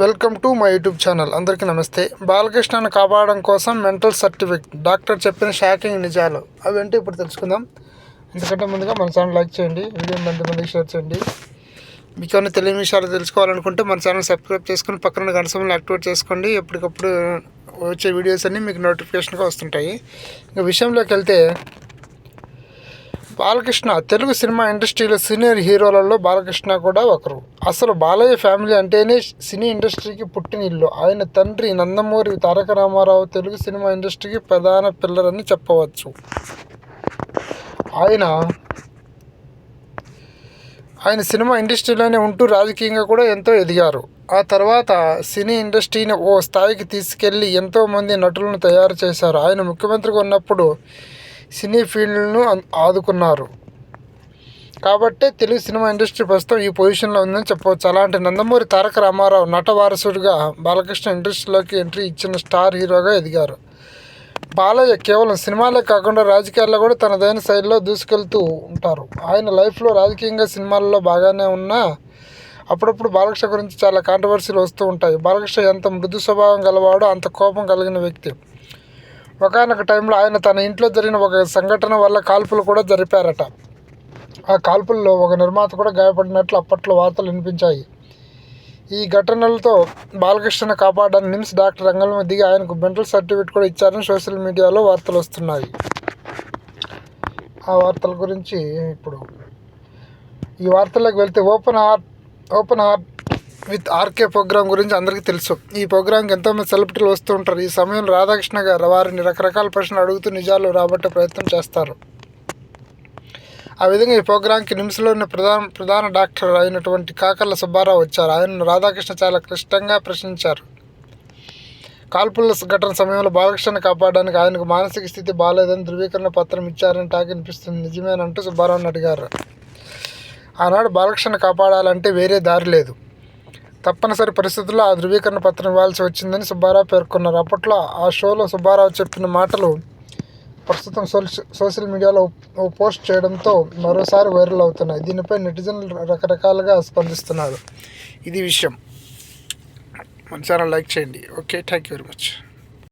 Welcome to my YouTube channel. అందరికీ నమస్తే. బాలకృష్ణను కాపాడడం కోసం మెంటల్ సర్టిఫికేట్ డాక్టర్ చెప్పిన షాకింగ్ నిజాలు అవి ఇప్పుడు తెలుసుకుందాం. ఎందుకంటే ముందుగా మన ఛానల్ లైక్ చేయండి వీడియో మందికి షేర్ చేయండి. మీకు ఏమైనా తెలియని విషయాలు తెలుసుకోవాలనుకుంటే మన ఛానల్ సబ్స్క్రైబ్ చేసుకుని పక్కన గంట యాక్టివేట్ చేసుకోండి. ఎప్పటికప్పుడు వచ్చే వీడియోస్ అన్నీ మీకు నోటిఫికేషన్గా వస్తుంటాయి. ఇంకా విషయంలోకి వెళ్తే బాలకృష్ణ తెలుగు సినిమా ఇండస్ట్రీలో సీనియర్ హీరోలలో బాలకృష్ణ కూడా ఒకరు. అసలు బాలయ్య ఫ్యామిలీ అంటేనే సినీ ఇండస్ట్రీకి పుట్టిన ఇల్లు. ఆయన తండ్రి నందమూరి తారక రామారావు తెలుగు సినిమా ఇండస్ట్రీకి ప్రధాన పిల్లర్ అని చెప్పవచ్చు. ఆయన ఆయన సినిమా ఇండస్ట్రీలోనే ఉంటూ రాజకీయంగా కూడా ఎంతో ఎదిగారు. ఆ తర్వాత సినీ ఇండస్ట్రీని ఓ స్థాయికి తీసుకెళ్ళి ఎంతోమంది నటులను తయారు చేశారు. ఆయన ముఖ్యమంత్రిగా ఉన్నప్పుడు సినీ ఫీల్డ్ను ఆదుకున్నారు. కాబట్టి తెలుగు సినిమా ఇండస్ట్రీ ప్రస్తుతం ఈ పొజిషన్లో ఉందని చెప్పవచ్చు. అలాంటి నందమూరి తారక రామారావు నట వారసుడిగా బాలకృష్ణ ఇండస్ట్రీలోకి ఎంట్రీ ఇచ్చిన స్టార్ హీరోగా ఎదిగారు. బాలయ్య కేవలం సినిమాలే కాకుండా రాజకీయాల్లో కూడా తనదైన శైలిలో దూసుకెళ్తూ ఉంటారు. ఆయన లైఫ్లో రాజకీయంగా సినిమాల్లో బాగానే ఉన్నా అప్పుడప్పుడు బాలకృష్ణ గురించి చాలా కాంట్రవర్సీలు వస్తూ ఉంటాయి. బాలకృష్ణ ఎంత మృదు స్వభావం గలవాడో అంత కోపం కలిగిన వ్యక్తి. ఒకనొక టైంలో ఆయన తన ఇంట్లో జరిగిన ఒక సంఘటన వల్ల కాల్పులు కూడా జరిపారట. ఆ కాల్పుల్లో ఒక నిర్మాత కూడా గాయపడినట్లు అప్పట్లో వార్తలు వినిపించాయి. ఈ ఘటనలతో బాలకృష్ణను కాపాడని నిమ్స్ డాక్టర్ రంగంలో దిగి ఆయనకు మెంటల్ సర్టిఫికేట్ కూడా ఇచ్చారని సోషల్ మీడియాలో వార్తలు వస్తున్నాయి. ఆ వార్తల గురించి ఇప్పుడు ఈ వార్తల్లోకి వెళ్తే open heart open heart with RK programme గురించి అందరికీ తెలుసు. ఈ ప్రోగ్రాంకి ఎంతోమంది సెలబ్రిటీలు వస్తూ ఉంటారు. ఈ సమయంలో రాధాకృష్ణ గారు వారిని రకరకాల ప్రశ్నలు అడుగుతూ నిజాలు రాబట్టే ప్రయత్నం చేస్తారు. ఆ విధంగా ఈ ప్రోగ్రాంకి నిమ్స్లోని ప్రధాన ప్రధాన డాక్టర్ అయినటువంటి కాకర్ల సుబ్బారావు వచ్చారు. ఆయనను రాధాకృష్ణ చాలా క్లిష్టంగా ప్రశ్నించారు. కాల్పుల ఘటన సమయంలో బాలకృష్ణను కాపాడడానికి ఆయనకు మానసిక స్థితి బాగాలేదని ధృవీకరణ పత్రం ఇచ్చారని టాక్ అనిపిస్తుంది నిజమేనంటూ సుబ్బారావుని అడిగారు. ఆనాడు బాలకృష్ణ కాపాడాలంటే వేరే దారి లేదు. తప్పనిసరి పరిస్థితుల్లో ఆ ధృవీకరణ పత్రం ఇవ్వాల్సి వచ్చిందని సుబ్బారావు పేర్కొన్నారు. అప్పట్లో ఆ షోలో సుబ్బారావు చెప్పిన మాటలు ప్రస్తుతం సోషల్ మీడియాలో ఓ పోస్ట్ చేయడంతో మరోసారి వైరల్ అవుతున్నాయి. దీనిపై నెటిజన్లు రకరకాలుగా స్పందిస్తున్నారు. ఇది విషయం. మన ఛానల్ లైక్ చేయండి. Okay thank you very much.